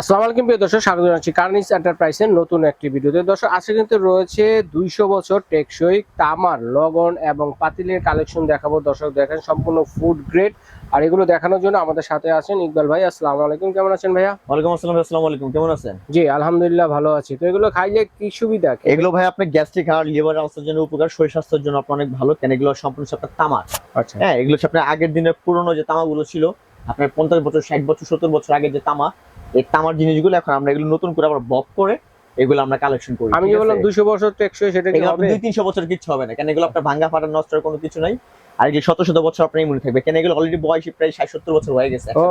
আসসালামু আলাইকুম প্রিয় দর্শক স্বাগত জানাচ্ছি কার্নিস এন্টারপ্রাইজের নতুন একটি ভিডিওতে। দর্শক আজকে কিন্তু রয়েছে দুইশো বছর টেকসই তামার লগন এবং পাতিলের কালেকশন দেখাবো। দর্শক দেখেন সম্পূর্ণ ফুড গ্রেড আর এগুলো দেখানোর জন্য আমাদের সাথে আছেন ইকবাল ভাই। আসসালামু আলাইকুম কেমন আছেন ভাইয়া? ওয়ালাইকুম আসসালাম আসসালামু আলাইকুম কেমন আছেন? জি আলহামদুলিল্লাহ ভালো আছি। তো এগুলো খাইলে কি সুবিধা? এগুলো ভাই আপনার গ্যাস্ট্রিক আর লিভার অবস্থার জন্য উপকার। শরীর স্বাস্থ্যের জন্য আপনার অনেক ভালো। কেন এগুলো সম্পূর্ণ আপনার তামার। আচ্ছা। হ্যাঁ এগুলো আপনার আগের দিনের পুরনো যে তামাগুলো ছিল আপনার পঞ্চাশ বছর ষাট বছর সত্তর বছর আগের যে তামা এই তামার জিনিসগুলো এখন আমরা এগুলো নতুন করে আবার বপ করে এগুলো আমরা কালেকশন করি আমি বললাম দুইশো বছর টেকসই সেটা কি হবে? আপনার দুই তিনশো বছর কিছু হবে না কেন এগুলো আপনার ভাঙ্গা ফাটা নষ্ট কোনো কিছু নাই। আর এগুলো শত শত বছর আপনার মনে থাকবে কেন এগুলো অলরেডি বয়স প্রায় ষাট সত্তর বছর হয়ে গেছে ও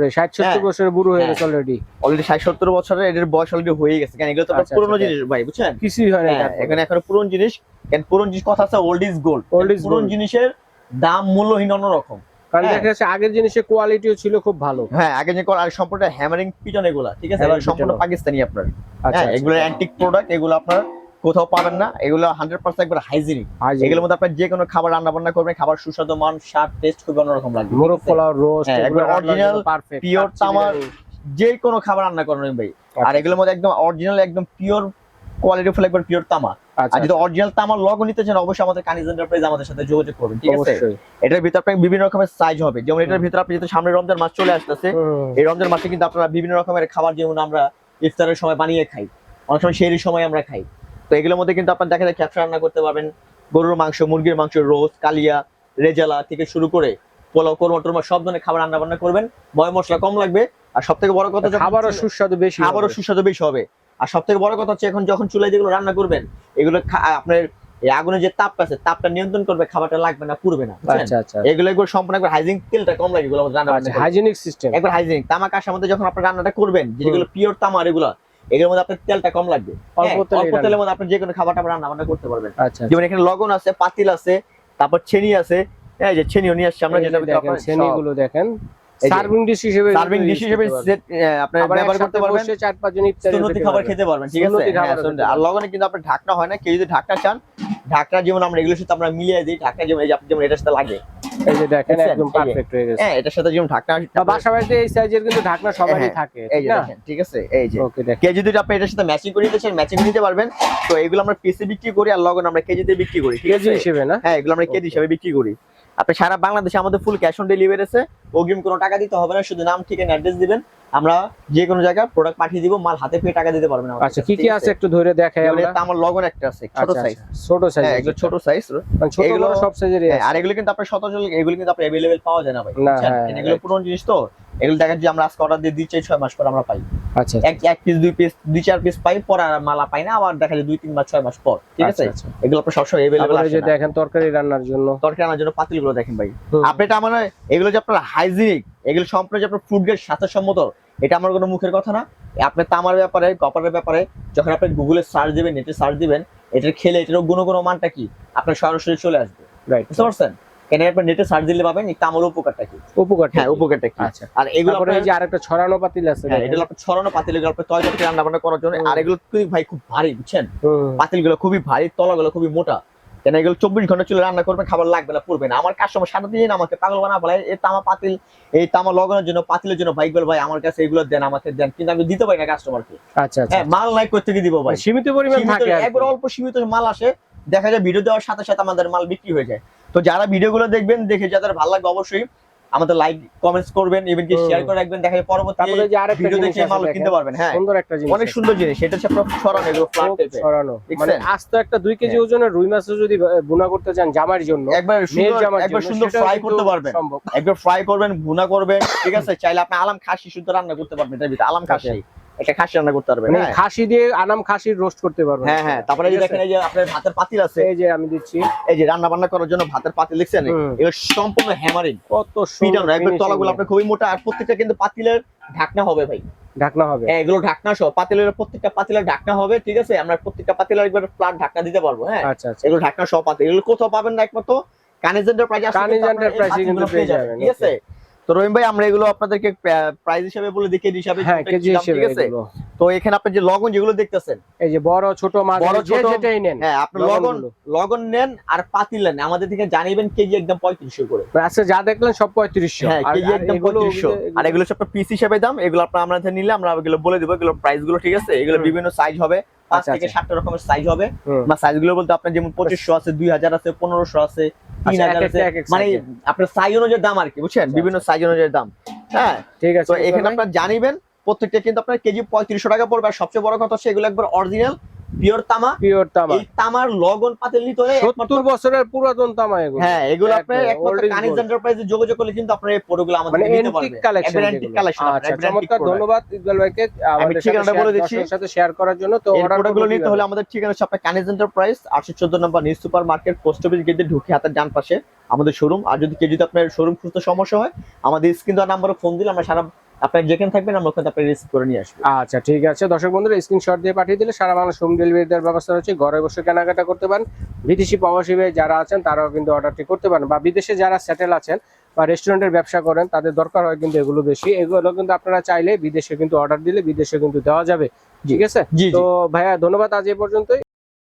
রে ষাট সত্তর হ্যাঁ। বছরের বুড়ো হয়ে। গেছে অলরেডি অলরেডি ষাট সত্তর বছরের এদের বয়স অলরেডি হয়ে গেছে কেন এগুলো তো আচ্ছা, পুরনো আচ্ছা, জিনিস ভাই বুঝছেন? কিছুই হয় না হ্যাঁ এখানে এখন পুরনো জিনিস কেন পুরনো জিনিস কথা আছে old is gold Old is পুরনো জিনিসের দাম মূল্যহীন অন্যরকম। কারণ হ্যাঁ। দেখা যাচ্ছে আগের জিনিসের কোয়ালিটিও ছিল খুব ভালো। হ্যাঁ আগে যে আর সম্পূর্ণ হ্যামারিং পিটন এগুলা ঠিক আছে? সম্পূর্ণ পাকিস্তানি আপনার। আচ্ছা হ্যাঁ এগুলো অ্যান্টিক প্রোডাক্ট এগুলো আপনার কোথাও পাবেন না। এগুলো হান্ড্রেড পার্সেন্ট একবার হাইজিনিক এগুলোর মধ্যে আপনার যে কোনো খাবার রান্না বান্না করবেন খাবার সুস্বাদু মান স্বাদ টেস্ট খুব অন্যরকম লাগবে মোরগ পোলাও রোস্ট হ্যাঁ, এগুলো পারফেক্ট pure তামার যে কোনো খাবার রান্না করেন ভাই। আর এগুলোর মধ্যে একদম অরিজিনাল একদম পিওর কোয়ালিটি ফুল একবার পিওর তামা। আচ্ছা আর যদি অরিজিনাল তামার লগ নিতে চান অবশ্যই আমাদের কানিজ এন্টারপ্রাইজ আমাদের সাথে যোগাযোগ করবেন। ঠিক আছে? এটার ভিতরে আপনার বিভিন্ন রকমের সাইজ হবে। যেমন এটার ভিতরে আপনি যেহেতু সামনে রমজান মাস চলে আসতেছে এই রমজান মাসে কিন্তু আপনারা বিভিন্ন রকমের খাবার যেমন আমরা ইফতারের সময় বানিয়ে খাই অনেক সময় সেই সময় আমরা খাই। তো এগুলোর মধ্যে কিন্তু আপনার দেখা যায় ক্যাপসা রান্না করতে পারবেন। গরুর মাংস মুরগির মাংস রোজ কালিয়া রেজালা থেকে শুরু করে পোলাও কোরমা টোরমা সব ধরনের খাবার রান্না বান্না করবেন। ময় মশলা কম লাগবে। আর সব থেকে বড় কথা খাবারও সুস্বাদু বেশি খাবারও সুস্বাদু বেশি হবে। আর সব থেকে বড় কথা হচ্ছে এখন যখন চুলায় যেগুলো রান্না করবেন এগুলো আপনার আগুনের যে তাপটা আছে তাপটা নিয়ন্ত্রণ করবে খাবারটা লাগবে না পুড়বে না বুঝছেন? আচ্ছা আচ্ছা এগুলো একবার সম্পূর্ণ একবার হাইজিন তেলটা কম লাগে এগুলো রান্না আচ্ছা। হাইজেনিক সিস্টেম একবার হাইজিনিক তামাক আসার মধ্যে যখন আপনার রান্নাটা করবেন যেগুলো পিওর তামার এগুলো এগুলোর মধ্যে আপনার তেলটা কম লাগবে। অল্প হ্যাঁ, তেলের মধ্যে আপনি যে কোনো খাবারটা রান্না বান্না করতে পারবেন। আচ্ছা যেমন এখানে লবণ আছে পাতিল আছে তারপর ছেনি আছে এই যে ছেনিও নিয়ে আসছে আমরা যেটা শ্রেণীগুলো দেখেন। সার্ভিং ডিশ হিসেবে সার্ভিং ডিশ হিসেবে ব্যবহার করতে পারবেন। চার পাঁচ জন ইফতারি খাবার খেতে পারবেন ঠিক আছে? হ্যাঁ, আর লবণে কিন্তু আপনার ঢাকনা হয় না কেউ যদি ঢাকনা চান ঢাকনা যেমন আমরা এগুলোর সাথে আমরা মিলিয়ে দিই ঢাকনা যেমন এই যে আপনি যেমন এটার সাথে লাগে। এই যে দেখেন একদম পারফেক্ট হয়ে গেছে। হ্যাঁ এটার সাথে যেমন ঢাকনা বাসা বাড়িতে এই সাইজের কিন্তু ঢাকনা সবারই হ্যাঁ, থাকে এই ঠিক যে দেখেন ঠিক আছে? এই যে। ওকে কেজি যদি আপনি এটার সাথে ম্যাচিং করে নিতে চান ম্যাচিং নিতে পারবেন। তো এগুলো আমরা পিসে বিক্রি করি আর লগন আমরা কেজিতে বিক্রি করি ঠিক আছে? হিসেবে না? হ্যাঁ এগুলো আমরা কেজি. হিসাবে বিক্রি করি। আপনি সারা বাংলাদেশে আমাদের ফুল ক্যাশ অন ডেলিভারি আছে অগ্রিম কোনো টাকা দিতে হবে না শুধু নাম ঠিকানা অ্যাড্রেস দিবেন আমরা যে কোনো জায়গায় প্রোডাক্ট পাঠিয়ে দিব মাল হাতে পেয়ে টাকা দিতে পারবেন আচ্ছা কি কি আছে একটু ধরে দেখাই আমরা? আমার লগন একটা আছে ছোট আচ্ছা, সাইজ আচ্ছা, ছোট সাইজ হ্যাঁ এগুলো ছোট সাইজ ছোট এগুলো- বড় সব সাইজেরই হ্যাঁ, আর এগুলো কিন্তু আপনার শত জন এগুলো কিন্তু আপনার অ্যাভেলেবেল পাওয়া যায় না ভাই। হ্যাঁ, এগুলো. পুরনো জিনিস তো এগুলো দেখা যায় আমরা আজকে অর্ডার দিয়ে দুই চার ছয় মাস পর আমরা পাই। আচ্ছা এক এক পিস দুই পিস দুই চার পিস পাই পর আর মালা পাই না আবার দেখা যায় দুই তিন মাস ছয় মাস পর ঠিক আছে? আচ্ছা, আচ্ছা। এগুলো আপনার সবসময় তারপরে আছে দেখেন তরকারি রান্নার জন্য। তরকারি আনার জন্য পাতিলগুলো দেখেন ভাই। আপনি এটা মানে এগুলো যে আপনার হাইজিনিক এগুলো সম্পূর্ণ যে আপনার ফুড গ্রেড স্বাস্থ্যসম্মত এটা আমার কোনো মুখের কথা না। আপনি তামার ব্যাপারে কপারের ব্যাপারে যখন আপনি গুগলে সার্চ দিবেন নেটে সার্চ দিবেন এটার খেলে এটার গুণগণ মানটা কি? আপনার সরাসরি চলে আসবে। রাইট বুঝতে পারছেন? কেন আপনি নেটে সার্চ দিলে পাবেন তামার উপকারটা কি? উপকার হ্যাঁ উপকারটা কি? আচ্ছা। আর এগুলো এই যে আরেকটা ছড়ানো পাতিল আছে হ্যাঁ এটা আপনার ছড়ানো পাতিল এগুলো আপনার তয়জা রান্না বান্না করার জন্য। আর এগুলো খুবই ভাই খুব ভারী বুঝছেন? পাতিলগুলো খুবই ভারী তলাগুলো খুবই মোটা। কেন এগুলো চব্বিশ ঘণ্টা চলে রান্না করবেন খাবার লাগবে না পড়বে না। আমার কাস্টমার সাথে দিন আমাকে পাগল বানা বলে এই তামা পাতিল এই তামা লগানোর জন্য পাতিলের জন্য বল ভাই আমার কাছে এগুলো দেন আমাকে দেন। কিন্তু আমি দিতে পারি না কাস্টমারকে আচ্ছা আচ্ছা। হ্যাঁ মাল নাই করতে কি দিব ভাই? সীমিত পরিমাণ থাকে একবার অল্প সীমিত মাল আসে দেখা যায় ভিডিও দেওয়ার সাথে সাথে আমাদের মাল বিক্রি হয়ে যায়। তো যারা ভিডিওগুলো দেখবেন দেখে যাদের ভালো লাগবে অবশ্যই আমাদের লাইক কমেন্টস করবেন ইভেন কি শেয়ার করে রাখবেন দেখা যায় পরবর্তী তারপরে যে আরেকটা ভিডিও দেখে মাল কিনতে পারবেন হ্যাঁ। সুন্দর একটা জিনিস অনেক সুন্দর জিনিস সেটা হচ্ছে আপনার ছড়ানো এগুলো ফ্ল্যাট খুব টাইপের ছড়ানো? মানে আস্ত একটা দুই কেজি হ্যাঁ। ওজনের রুই মাছ যদি বুনা করতে চান জামার জন্য একবার সুন্দর একবার সুন্দর ফ্রাই করতে পারবেন। একবার ফ্রাই করবেন ভুনা করবেন ঠিক আছে? চাইলে আপনি আলাম খাসি শুদ্ধ রান্না করতে পারবেন এটার ভিতরে আলাম খাসি। একটা খাসি রান্না করতে পারবেন। মানে খাসি দিয়ে আনাম রোস্ট করতে পারবেন। হ্যাঁ হ্যাঁ। তারপরে এই? দেখেন এই যে আপনার ভাতের পাতিল আছে। এই যে আমি দিচ্ছি। এই যে রান্না বান্না করার জন্য ভাতের পাতিল দেখছেন। এগুলো সম্পূর্ণ হ্যামারিং কত সুন্দর finishing তলাগুলো আপনার খুবই মোটা আর প্রত্যেকটা কিন্তু পাতিলের ঢাকনা হবে ভাই। ঢাকনা হবে। হ্যাঁ এগুলো ঢাকনা সহ পাতিলের প্রত্যেকটা পাতিলের ঢাকনা হবে ঠিক আছে? আমরা প্রত্যেকটা পাতিলের একবার ফ্ল্যাট ঢাকনা দিতে পারব হ্যাঁ? আচ্ছা আচ্ছা। এগুলো ঢাকনা সহ পাতিল। এগুলো কোথাও পাবেন না একমাত্র কানিজ এন্টারপ্রাইজ আছে কানিজ কিন্তু আপনারা এই এন্টারপ্রাইজে কিন্তু পেয়ে যাবেন, ঠিক আছে? তো রহিম ভাই আমরা এগুলো আপনাদেরকে প্রাইস হিসাবে বলে দেখে হিসাবে হ্যাঁ কেজি হিসেবে ঠিক আছে? তো এখানে আপনি যে লগন যেগুলো দেখতেছেন এই যে বড় ছোট মাছ বড়, ছোট, যেটাই নেন হ্যাঁ আপনি লগন লগন নেন আর পাতিল নেন আমাদের থেকে জানিবেন কেজি একদম পঁয়ত্রিশশো করে। আচ্ছা যা দেখলেন সব পঁয়ত্রিশশো। হ্যাঁ কেজি একদম পঁয়ত্রিশশো। আর এগুলো সব পিস হিসাবে দাম এগুলো আপনার আমাদের নিলে আমরা এগুলো বলে দেবো এগুলো প্রাইসগুলো ঠিক আছে? এগুলো বিভিন্ন সাইজ হবে পাঁচ আচ্ছা, থেকে আচ্ছা। সাতটা রকমের সাইজ হবে। সাইজগুলো বলতে আপনার যেমন পঁচিশশো আছে দুই হাজার আছে পনেরোশো আছে আচ্ছা, মানে আপনার সাইজ অনুযায়ী দাম আর কি বুঝছেন? আচ্ছা, বিভিন্ন সাইজ অনুযায়ী দাম। হ্যাঁ? ঠিক আছে তো এখানে আপনার জানিবেন প্রত্যেকটা কিন্তু আপনার কেজি পঁয়ত্রিশশো টাকা পড়বে। আর সবচেয়ে বড় কথা হচ্ছে এগুলো একবার অরিজিনাল পিওর তামা? পিওর তামা। এই তামার লগন পাতিল নিতে হলে একমাত্র- সত্তর বছরের পুরাতন তামা এগুলো। হ্যাঁ এগুলো একবারে একমাত্র কানিজ এন্টারপ্রাইজে যোগাযোগ করলে কিন্তু আপনার এই প্রোডাক্টগুলো আমাদের মানে নিতে পারবেন কালেকশন collection, আচ্ছা চমৎকার ধন্যবাদ ইকবাল ভাইকে। আমাদের ঠিকানাটা বলে দিচ্ছি। সাথে শেয়ার করার জন্য তো নিতে হলে আমাদের ঠিকানা হচ্ছে কানিজ এন্টারপ্রাইজ আটশো চোদ্দ নম্বর new super market post office গেটে ঢুকে হাতের ডান পাশে আমাদের শোরুম আর যদি কেউ যদি আপনার শোরুম খুঁজতে সমস্যা হয় আমাদের স্ক্রিন দেওয়ার নাম্বারে ফোন দিলে আমরা সারা আপনার যেখানে থাকবেন আমরা ওখানে আপনার রিসিভ করে নিয়ে আসব। আচ্ছা ঠিক আছে। দর্শক বন্ধুরা স্ক্রিনশট দিয়ে পাঠিয়ে দিলে সারা বাংলা হোম ডেলিভারি দেওয়ার ব্যবস্থা রয়েছে। ঘরে বসে কেনাকাটা করতে পারেন। বিদেশি প্রবাসী যারা আছেন তারাও কিন্তু অর্ডারটি করতে পারেন। বা বিদেশে যারা সেটেল আছেন বা রেস্টুরেন্টের ব্যবসা করেন তাদের দরকার হয় কিন্তু এগুলো বেশি। এগুলো কিন্তু আপনারা চাইলে বিদেশে কিন্তু অর্ডার দিলে বিদেশে কিন্তু দেওয়া যাবে। ঠিক আছে? তো ভাইয়া ধন্যবাদ আজ এই পর্যন্তই।